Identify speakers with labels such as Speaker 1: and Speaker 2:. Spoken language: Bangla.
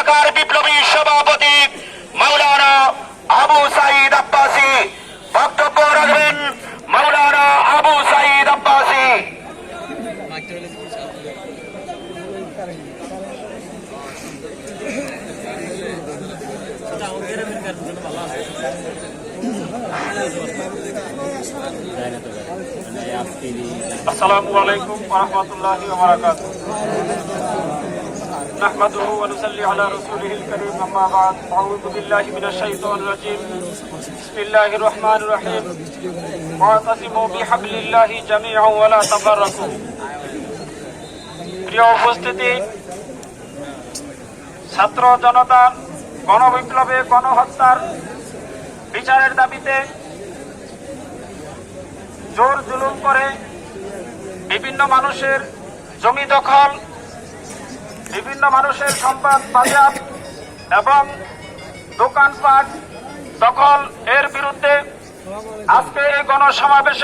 Speaker 1: শাখার বিপ্লবী সভাপতি মাওলানা আবু সাইদ আব্বাসী। বক্তব্য রাখবেন মাওলানা আবু সাইদ আব্বাসী।
Speaker 2: আসসালামু আলাইকুম ওরহমতুল্লাহি ওবারাকাতুহু نحمده ونصلي على رسوله الكريم أما بعد أعوذ بالله من الشيطان الرجيم بسم الله الرحمن الرحيم واعتصموا بحبل الله جميعا ولا تفرقوا প্রিয় উপস্থিতি ছাত্র জনতার গণবিপ্লবে গণহত্যার বিচারের দাবিতে জোর জুলুম করে বিভিন্ন মানুষের জমি দখল বিভিন্ন মানুষের সম্পদ বাজার এবং দোকানপাট দখল এর বিরুদ্ধে আজকে এই গণসমাবেশে